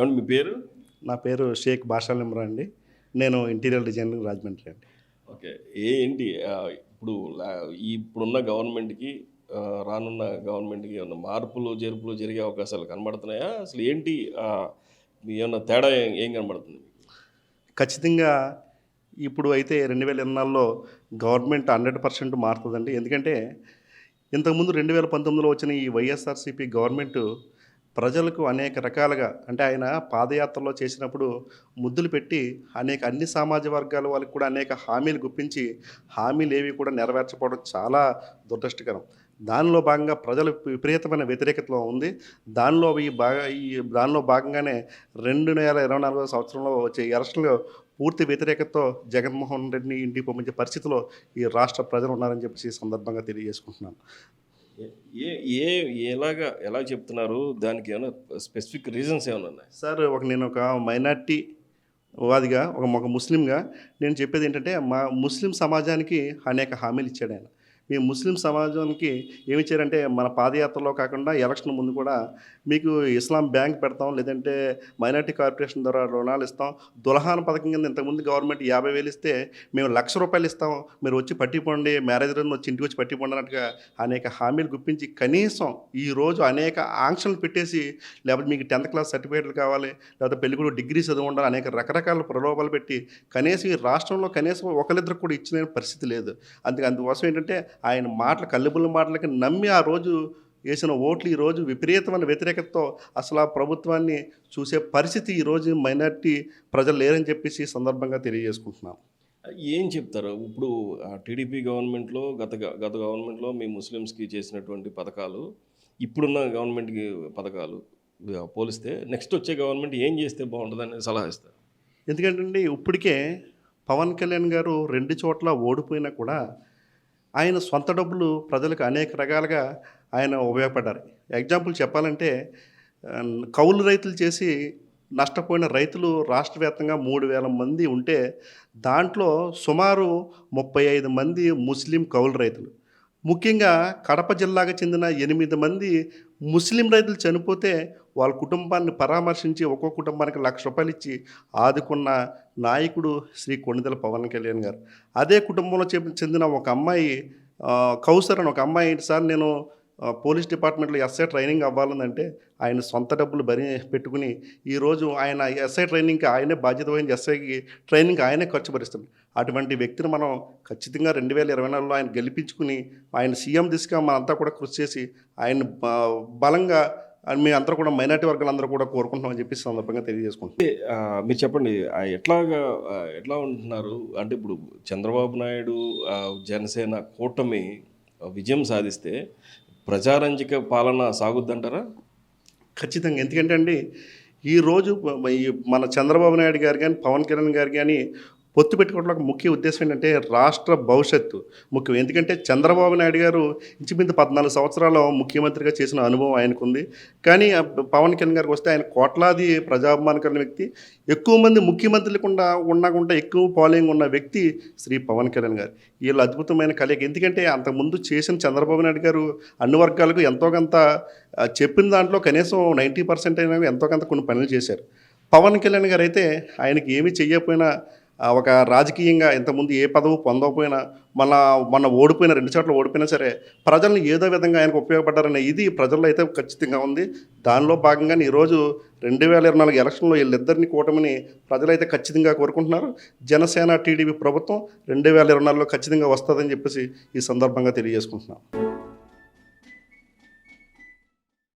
ఏమండి మీ పేరు? నా పేరు షేక్ బాషాల్ ఇమ్రాన్ అండి. నేను ఇంటీరియర్ డిజైనర్ రాజమండ్రి అండి. ఓకే. ఏంటి ఇప్పుడు ఇప్పుడున్న గవర్నమెంట్కి రానున్న గవర్నమెంట్కి ఏమన్నా మార్పులు చేర్పులు జరిగే అవకాశాలు కనబడుతున్నాయా? అసలు ఏంటి ఏమన్నా తేడా ఏం- ఏం కనబడుతుంది ఖచ్చితంగా ఇప్పుడు అయితే రెండు వేల ఎన్నాల్లో గవర్నమెంట్ హండ్రెడ్ పర్సెంట్ మారుతుందండి. ఎందుకంటే ఇంతకుముందు రెండు వేల పంతొమ్మిదిలో వచ్చిన ఈ వైఎస్ఆర్సీపీ గవర్నమెంట్ ప్రజలకు అనేక రకాలుగా అంటే ఆయన పాదయాత్రలో చేసినప్పుడు ముద్దులు పెట్టి అనేక అన్ని సమాజ వర్గాల వాళ్ళకి కూడా అనేక హామీలు గుప్పించి హామీలు ఏవి కూడా నెరవేర్చకపోవడం చాలా దురదృష్టకరం. దానిలో భాగంగా ప్రజల విపరీతమైన వ్యతిరేకతలో ఉంది. దానిలో ఈ బాగా ఈ దానిలో భాగంగానే రెండు వేల ఇరవై నాలుగో సంవత్సరంలో వచ్చే ఎలక్షన్లో పూర్తి వ్యతిరేకతతో జగన్మోహన్ రెడ్డిని ఇంటికి పంపించే పరిస్థితిలో ఈ రాష్ట్ర ప్రజలు ఉన్నారని చెప్పేసి ఈ సందర్భంగా తెలియజేసుకుంటున్నాను. ఏ ఏ ఎలాగా ఎలా చెప్తున్నారు? దానికి ఏమైనా స్పెసిఫిక్ రీజన్స్ ఏమైనా ఉన్నాయి? సార్ ఒక నేను ఒక మైనార్టీ వాదిగా ఒక ఒక ముస్లింగా నేను చెప్పేది ఏంటంటే మా ముస్లిం సమాజానికి అనేక హామీలు ఇచ్చాడు ఆయన. మీ ముస్లిం సమాజానికి ఏమి చేయాలంటే మన పాదయాత్రలో కాకుండా ఎలక్షన్ ముందు కూడా మీకు ఇస్లాం బ్యాంక్ పెడతాం లేదంటే మైనార్టీ కార్పొరేషన్ ద్వారా రుణాలు ఇస్తాం. దులహాన్ పథకం కింద ఇంతకుముందు గవర్నమెంట్ యాభై వేలు ఇస్తే మేము లక్ష రూపాయలు ఇస్తాం. మీరు వచ్చి పట్టిపోండి మ్యారేజ్ రోజు వచ్చి ఇంటికి వచ్చి పట్టిపోండి అన్నట్టుగా అనేక హామీలు గుప్పించి కనీసం ఈ రోజు అనేక ఆంక్షలు పెట్టేసి లేకపోతే మీకు టెన్త్ క్లాస్ సర్టిఫికేట్లు కావాలి లేకపోతే పెళ్ళికొడు డిగ్రీ చదువు ఉండాలి అనేక రకరకాల ప్రలోభాలు పెట్టి కనీసం ఈ రాష్ట్రంలో కనీసం ఒకరిద్దరు కూడా ఇచ్చిన పరిస్థితి లేదు. అందుకే అందుకోసం ఏంటంటే ఆయన మాటలు కల్లిబుల్ల మాటలకి నమ్మి ఆ రోజు వేసిన ఓట్లు ఈ రోజు విపరీతమైన వ్యతిరేకతతో అసలు ఆ ప్రభుత్వాన్ని చూసే పరిస్థితి ఈ రోజు మైనార్టీ ప్రజలు లేరని చెప్పేసి ఈ సందర్భంగా తెలియజేసుకుంటున్నాం. ఏం చెప్తారు? ఇప్పుడు టీడీపీ గవర్నమెంట్లో గత గత గవర్నమెంట్లో మీ ముస్లిమ్స్కి చేసినటువంటి పథకాలు ఇప్పుడున్న గవర్నమెంట్కి పథకాలు పోలిస్తే నెక్స్ట్ వచ్చే గవర్నమెంట్ ఏం చేస్తే బాగుంటుందని సలహా ఇస్తారు? ఎందుకంటే ఇప్పటికే పవన్ కళ్యాణ్ గారు రెండు చోట్ల ఓడిపోయినా కూడా ఆయన సొంత డబ్బులు ప్రజలకు అనేక రకాలుగా ఆయన ఉపయోగపడ్డారు. ఎగ్జాంపుల్ చెప్పాలంటే కౌలు రైతులు చేసి నష్టపోయిన రైతులు రాష్ట్ర వ్యాప్తంగా మూడు వేల మంది ఉంటే దాంట్లో సుమారు ముప్పై ఐదు మంది ముస్లిం కౌలు రైతులు. ముఖ్యంగా కడప జిల్లాకు చెందిన ఎనిమిది మంది ముస్లిం రైతులు చనిపోతే వాళ్ళ కుటుంబాన్ని పరామర్శించి ఒక్కో కుటుంబానికి లక్ష రూపాయలు ఇచ్చి ఆదుకున్న నాయకుడు శ్రీ కొణిదెల పవన్ కళ్యాణ్ గారు. అదే కుటుంబంలో చెందిన ఒక అమ్మాయి కౌసర్ అని ఒక అమ్మాయి సార్? నేను పోలీస్ డిపార్ట్మెంట్లో ఎస్ఐ ట్రైనింగ్ అవ్వాలంటే ఆయన సొంత డబ్బులు భరి పెట్టుకుని ఈరోజు ఆయన ఎస్ఐ ట్రైనింగ్కి ఆయనే బాధ్యత వహించి ఎస్ఐకి ట్రైనింగ్ ఆయనే ఖర్చు భరిస్తుంది అటువంటి వ్యక్తిని మనం ఖచ్చితంగా రెండు వేల ఇరవై నాలుగులో ఆయన గెలిపించుకుని ఆయన సీఎం దిశగా మనంతా కూడా కృషి చేసి ఆయన బలంగా అని మేము అందరూ కూడా మైనార్టీ వర్గాలందరూ కూడా కోరుకుంటున్నామని చెప్పి సందర్భంగా తెలియజేసుకుంటున్నాం. ఆ, మీరు చెప్పండి ఎట్లాగా ఎట్లా ఉంటున్నారు? అంటే ఇప్పుడు చంద్రబాబు నాయుడు జనసేన కూటమి విజయం సాధిస్తే ప్రజారంజక పాలన సాగుద్దంటారా? ఖచ్చితంగా. ఎందుకంటే అండి ఈరోజు మన చంద్రబాబు నాయుడు గారు కానీ పవన్ కళ్యాణ్ గారు కానీ పొత్తు పెట్టుకోవడం ఒక ముఖ్య ఉద్దేశం ఏంటంటే రాష్ట్ర భవిష్యత్తు ముఖ్యం. ఎందుకంటే చంద్రబాబు నాయుడు గారు ఇంచుమించు పద్నాలుగు సంవత్సరాలు ముఖ్యమంత్రిగా చేసిన అనుభవం ఆయనకుంది. కానీ పవన్ కళ్యాణ్ గారికి వస్తే ఆయన కోట్లాది ప్రజాభిమానం కలిగిన వ్యక్తి. ఎక్కువ మంది ముఖ్యమంత్రులకుండా ఉండకుండా ఎక్కువ ఫాలోయింగ్ ఉన్న వ్యక్తి శ్రీ పవన్ కళ్యాణ్ గారు. వీళ్ళు అద్భుతమైన కలయిక. ఎందుకంటే అంతకుముందు చేసిన చంద్రబాబు నాయుడు గారు అన్ని వర్గాలకు ఎంతో కొంత చెప్పిన దాంట్లో కనీసం నైంటీ పర్సెంట్ అయినా ఎంతో కొంత కొన్ని పనులు చేశారు. పవన్ కళ్యాణ్ గారు అయితే ఆయనకి ఏమీ చెయ్యకపోయినా ఒక రాజకీయంగా ఇంతకుముందు ఏ పదవి పొందకపోయినా మన మన ఓడిపోయిన రెండు చోట్ల ఓడిపోయినా సరే ప్రజలను ఏదో విధంగా ఆయనకు ఉపయోగపడ్డారనే ఇది ప్రజల్లో అయితే ఖచ్చితంగా ఉంది. దానిలో భాగంగానే ఈరోజు రెండు వేల ఇరవై నాలుగు ఎలక్షన్లో వీళ్ళిద్దరిని కూటమిని ప్రజలైతే ఖచ్చితంగా కోరుకుంటున్నారు. జనసేన టీడీపీ ప్రభుత్వం రెండు వేల ఇరవై నాలుగులో ఖచ్చితంగా వస్తుందని చెప్పేసి ఈ సందర్భంగా తెలియజేసుకుంటున్నాం.